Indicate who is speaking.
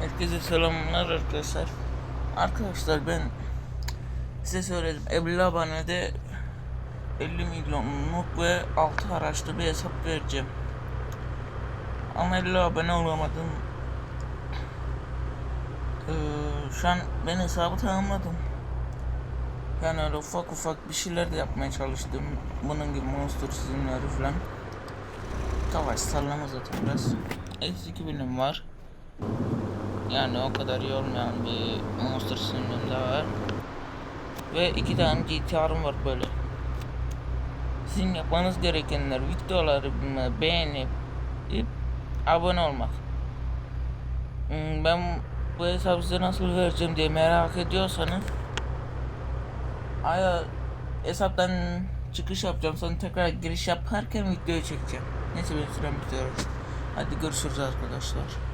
Speaker 1: Herkese selamlar arkadaşlar. Arkadaşlar ben size söyledim 50 abonede 50 milyonluk ve 6 araçlı bir hesap vereceğim. Ama 50 abone olamadım. Ee, şu an ben hesabı tamamladım. Yani öyle ufak ufak bir şeyler de yapmaya çalıştım. Bunun gibi monster çizimleri falan. Savaş sallama zaten biraz. Eksi 2000'im var. Yani o kadar iyi olmayan bir Monster Synecdoche'um da var. Ve iki tane GTR'ım var böyle. Sizin yapmanız gerekenler videolarımı beğenip abone olmak. Hmm, Ben bu hesabı size nasıl vereceğim diye merak ediyorsanız Aya hesaptan çıkış yapacağım sonra tekrar giriş yaparken videoyu çekeceğim. Neyse ben sürem bitiyor. Hadi görüşürüz arkadaşlar.